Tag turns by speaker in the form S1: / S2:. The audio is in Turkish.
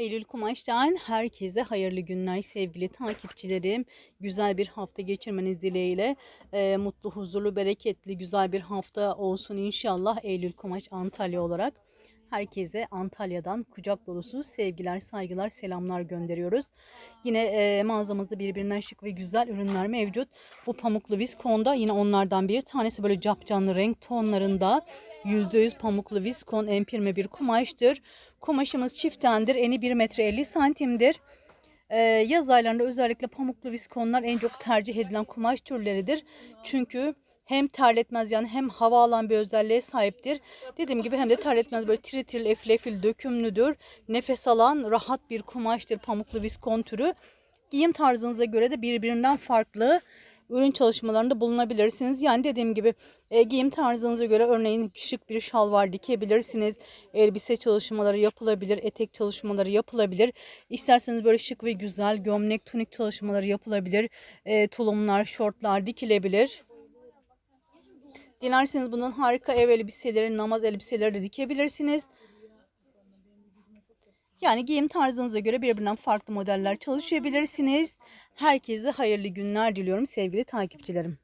S1: Eylül Kumaş'tan herkese hayırlı günler sevgili takipçilerim. Güzel bir hafta geçirmeniz dileğiyle e, mutlu, huzurlu, bereketli, güzel bir hafta olsun inşallah Eylül Kumaş Antalya olarak. Herkese Antalya'dan kucak dolusu sevgiler, saygılar, selamlar gönderiyoruz. Yine e, mağazamızda birbirinden şık ve güzel ürünler mevcut. Bu pamuklu viskonda yine onlardan bir tanesi böyle capcanlı renk tonlarında. %100 pamuklu viskon empirme bir kumaştır. Kumaşımız çiftendir. Eni 1 metre 50 santimdir. Ee, yaz aylarında özellikle pamuklu viskonlar en çok tercih edilen kumaş türleridir. Çünkü hem terletmez yani hem hava alan bir özelliğe sahiptir. Dediğim gibi hem de terletmez böyle tiril tiril dökümlüdür. Nefes alan rahat bir kumaştır pamuklu viskon türü. Giyim tarzınıza göre de birbirinden farklı ürün çalışmalarında bulunabilirsiniz. Yani dediğim gibi e, giyim tarzınıza göre örneğin şık bir şalvar dikebilirsiniz. Elbise çalışmaları yapılabilir, etek çalışmaları yapılabilir. İsterseniz böyle şık ve güzel gömlek, tunik çalışmaları yapılabilir. E, tulumlar, şortlar dikilebilir. Dilerseniz bunun harika ev elbiseleri, namaz elbiseleri de dikebilirsiniz. Yani giyim tarzınıza göre birbirinden farklı modeller çalışabilirsiniz. Herkese hayırlı günler diliyorum sevgili takipçilerim.